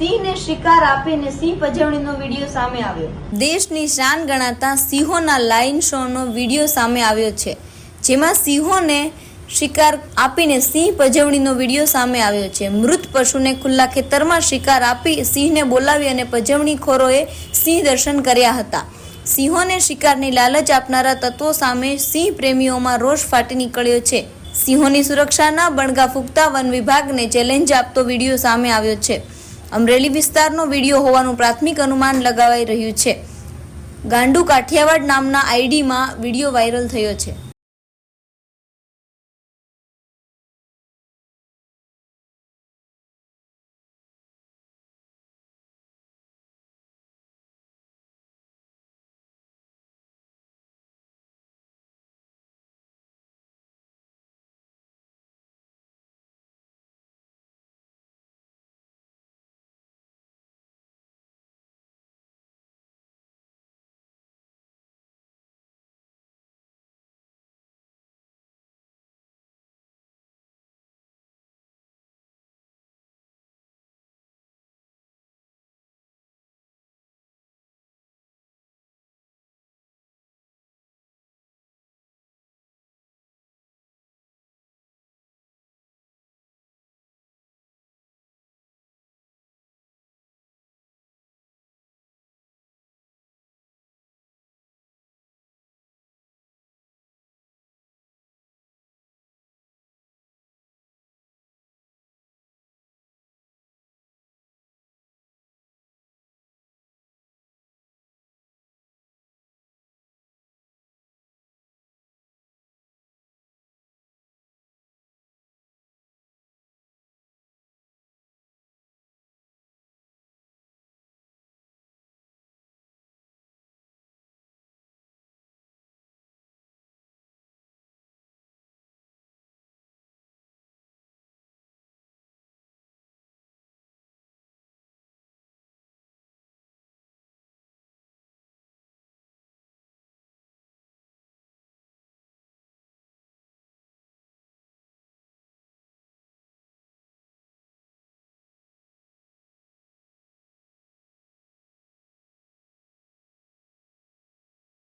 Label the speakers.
Speaker 1: સિંહને શિકાર આપીને સિંહ પજવણીનો વીડિયો સામે આવ્યો. દેશની શાન ગણાતા સિંહોના લાઇન શોનો વીડિયો સામે આવ્યો છે. જેમાં સિંહોને શિકાર આપીને સિંહ પજવણીનો વીડિયો સામે આવ્યો છે. મૃત પશુને ખુલ્લા ખેતરમાં શિકાર આપી સિંહને બોલાવી અને પજવણીખોરોએ સિંહ દર્શન કર્યા હતા. સિંહોને શિકારની લાલચ આપનારા તત્વો સામે સિંહ પ્રેમીઓમાં રોષ ફાટી નીકળ્યો છે. સિંહોની સુરક્ષાના બણગા ફૂંકતા વન વિભાગને ચેલેન્જ આપતો વીડિયો સામે આવ્યો છે. અમરેલી વિસ્તારનો વીડિયો હોવાનું પ્રાથમિક અનુમાન લગાવાઈ રહ્યું છે. ગાંડુ કાઠિયાવાડ નામના આઈડીમાં વીડિયો વાયરલ થયો છે.